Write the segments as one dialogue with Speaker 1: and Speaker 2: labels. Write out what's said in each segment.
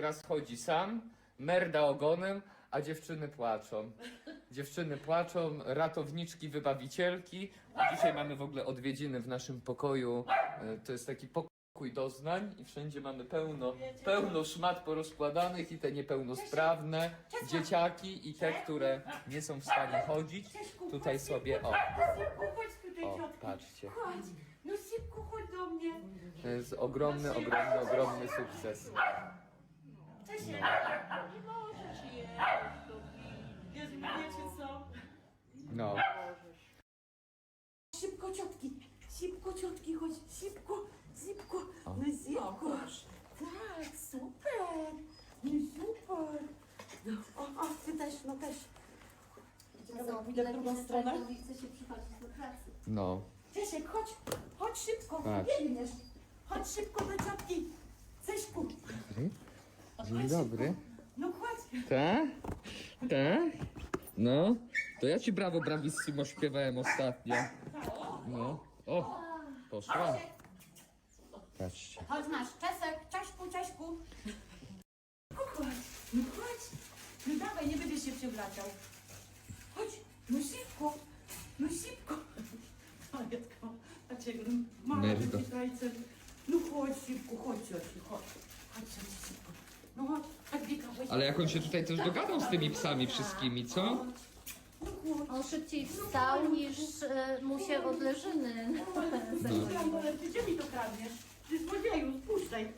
Speaker 1: raz chodzi sam, merda ogonem, a dziewczyny płaczą. Dziewczyny płaczą, ratowniczki, wybawicielki. Dzisiaj mamy w ogóle odwiedziny w naszym pokoju. E, To jest taki pokój doznań i wszędzie mamy pełno, pełno szmat porozkładanych i te niepełnosprawne dzieciaki i te, które nie są w stanie chodzić. Tutaj sobie, o,
Speaker 2: Szybko, chodź tutaj,
Speaker 1: o,
Speaker 2: ciotki.
Speaker 1: patrzcie.
Speaker 2: Chodź, no szybko chodź do mnie.
Speaker 1: To jest ogromny, ogromny, ogromny sukces.
Speaker 2: Cześć,
Speaker 1: No.
Speaker 2: nie możesz jeść. Jezu, wiecie co?
Speaker 1: No.
Speaker 2: Szybko, ciotki, szybko, ciotki, chodź, szybko, szybko, no szybko. Tak, super, no super. No, o, o, ty też, no też. Dobra, pójdę w drugą stronę.
Speaker 3: Chce się przychodzić do pracy.
Speaker 1: No.
Speaker 2: Czesiek, chodź, chodź szybko,
Speaker 1: Patrz.
Speaker 2: biegniesz. Chodź szybko do ciotki.
Speaker 1: Dzień dobry.
Speaker 2: no chodź.
Speaker 1: Tak? Tak? No. To ja ci brawo bravissimo śpiewałem ostatnio. No. O, poszła. Patrzcie.
Speaker 2: Chodź masz, Czesek, Czeszku, Czeszku. Chodź, no chodź. No dawaj, nie będziesz się przewracał. Chodź, no szybko, no szybko. Majetko, a ciebie, mama
Speaker 1: Merdo.
Speaker 2: No chodź szybko, chodź chodź. Chodź cioci szybko. No chodź, tak Wika, chodź.
Speaker 1: Ale jak on się tutaj też dogadał z tymi psami wszystkimi, co?
Speaker 3: On szybciej wstał niż e, mu się odleżyny.
Speaker 2: No. ale ty gdzie mi to kradniesz? Ty złodzieju, spuszczaj.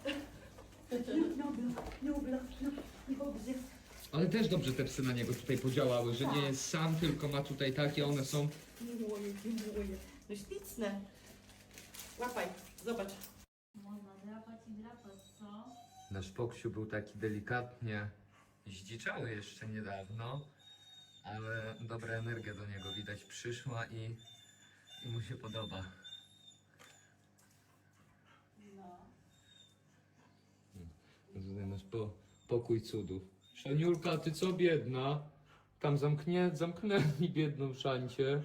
Speaker 2: No, dobra, dobra, no, dobrze.
Speaker 1: Ale też dobrze te psy na niego tutaj podziałały, że nie jest sam, tylko ma tutaj takie, one są...
Speaker 2: Miłuję, miłuję. No śliczne. Łapaj, zobacz.
Speaker 3: Można drapać i drapać, co?
Speaker 1: Nasz Poksiu był taki delikatnie zdziczały jeszcze niedawno, ale dobra energia do niego widać przyszła i, i mu się podoba. Tutaj nasz po, pokój cudów. Szaniulka, ty co biedna? Tam zamknie, zamknęli biedną szancie.